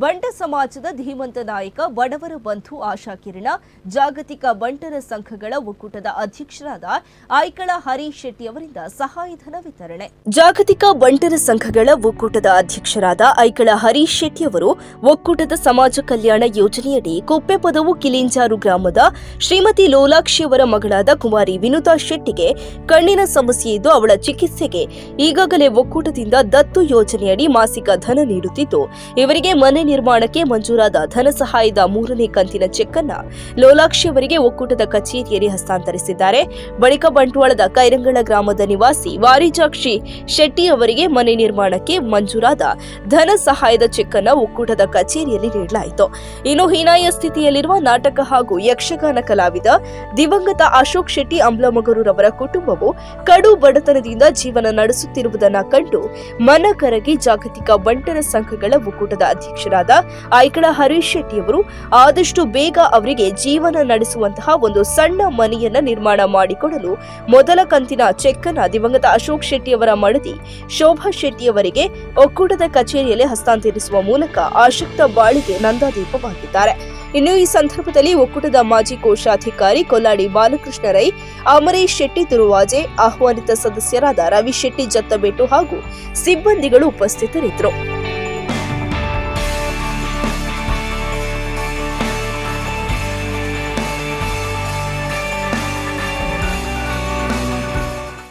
Want ಸಮಾಜದ ಧೀಮಂತ ನಾಯಕ, ಬಡವರ ಬಂಧು ಆಶಾ ಕಿರಣ, ಜಾಗತಿಕ ಬಂಟರ ಸಂಘಗಳ ಒಕ್ಕೂಟದ ಅಧ್ಯಕ್ಷರಾದ ಆಯ್ಕಳ ಹರೀಶ್ ಶೆಟ್ಟಿ ಅವರಿಂದ ಸಹಾಯಧನ ವಿತರಣೆ. ಜಾಗತಿಕ ಬಂಟರ ಸಂಘಗಳ ಒಕ್ಕೂಟದ ಅಧ್ಯಕ್ಷರಾದ ಐಕಳ ಹರೀಶ್ ಶೆಟ್ಟಿ ಅವರು ಒಕ್ಕೂಟದ ಸಮಾಜ ಕಲ್ಯಾಣ ಯೋಜನೆಯಡಿ ಕುಪ್ಪೆಪದವು ಕಿಲಿಂಜಾರು ಗ್ರಾಮದ ಶ್ರೀಮತಿ ಲೋಲಾಕ್ಷಿ ಅವರ ಮಗಳಾದ ಕುಮಾರಿ ವಿನುತಾ ಶೆಟ್ಟಿಗೆ ಕಣ್ಣಿನ ಸಮಸ್ಯೆ ಇದ್ದು ಅವಳ ಚಿಕಿತ್ಸೆಗೆ ಈಗಾಗಲೇ ಒಕ್ಕೂಟದಿಂದ ದತ್ತು ಯೋಜನೆಯಡಿ ಮಾಸಿಕ ಧನ ನೀಡುತ್ತಿದ್ದು, ಇವರಿಗೆ ಮನೆ ನಿರ್ಮಾಣಕ್ಕೆ ಮಂಜೂರಾದ ಧನ ಸಹಾಯದ ಮೂರನೇ ಕಂತಿನ ಚೆಕ್ ಅನ್ನ ಲೋಲಾಕ್ಷಿ ಅವರಿಗೆ ಒಕ್ಕೂಟದ ಕಚೇರಿಯಲ್ಲಿ ಹಸ್ತಾಂತರಿಸಿದ್ದಾರೆ. ಬಳಿಕ ಬಂಟ್ವಾಳದ ಕೈರಂಗಳ ಗ್ರಾಮದ ನಿವಾಸಿ ವಾರಿಜಾಕ್ಷಿ ಶೆಟ್ಟಿ ಅವರಿಗೆ ಮನೆ ನಿರ್ಮಾಣಕ್ಕೆ ಮಂಜೂರಾದ ಧನ ಸಹಾಯದ ಚೆಕ್ ಅನ್ನ ಒಕ್ಕೂಟದ ಕಚೇರಿಯಲ್ಲಿ ನೀಡಲಾಯಿತು. ಇನ್ನು ಹೀನಾಯ ಸ್ಥಿತಿಯಲ್ಲಿರುವ ನಾಟಕ ಹಾಗೂ ಯಕ್ಷಗಾನ ಕಲಾವಿದ ದಿವಂಗತ ಅಶೋಕ್ ಶೆಟ್ಟಿ ಅಂಬ್ಲಮಗರೂರವರ ಕುಟುಂಬವು ಕಡು ಬಡತನದಿಂದ ಜೀವನ ನಡೆಸುತ್ತಿರುವುದನ್ನು ಕಂಡು ಮನ ಕರಗಿ ಜಾಗತಿಕ ಬಂಟರ ಸಂಘಗಳ ಒಕ್ಕೂಟದ ಅಧ್ಯಕ್ಷರಾದ ಐಕಳ ಹರೀಶ್ ಶೆಟ್ಟಿ ಅವರು ಆದಷ್ಟು ಬೇಗ ಅವರಿಗೆ ಜೀವನ ನಡೆಸುವಂತಹ ಒಂದು ಸಣ್ಣ ಮನೆಯನ್ನ ನಿರ್ಮಾಣ ಮಾಡಿಕೊಡಲು ಮೊದಲ ಕಂತಿನ ಚೆಕ್ಕನ್ನ ದಿವಂಗತ ಅಶೋಕ್ ಶೆಟ್ಟಿ ಅವರ ಮಡದಿ ಶೋಭಾ ಶೆಟ್ಟಿ ಅವರಿಗೆ ಒಕ್ಕೂಟದ ಕಚೇರಿಯಲ್ಲಿ ಹಸ್ತಾಂತರಿಸುವ ಮೂಲಕ ಆಶಕ್ತ ಬಾಳಿಗೆ ನಂದಾದೀಪವಾಗಿದ್ದಾರೆ. ಇನ್ನು ಈ ಸಂದರ್ಭದಲ್ಲಿ ಒಕ್ಕೂಟದ ಮಾಜಿ ಕೋಶಾಧಿಕಾರಿ ಕೊಲ್ಲಾಡಿ ಬಾಲಕೃಷ್ಣ ರೈ, ಅಮರೇಶ್ ಶೆಟ್ಟಿ ತುರುವಾಜೆ, ಆಹ್ವಾನಿತ ಸದಸ್ಯರಾದ ರವಿ ಶೆಟ್ಟಿ ಜತ್ತಬೆಟ್ಟು ಹಾಗೂ ಸಿಬ್ಬಂದಿಗಳು ಉಪಸ್ಥಿತರಿದ್ದರು.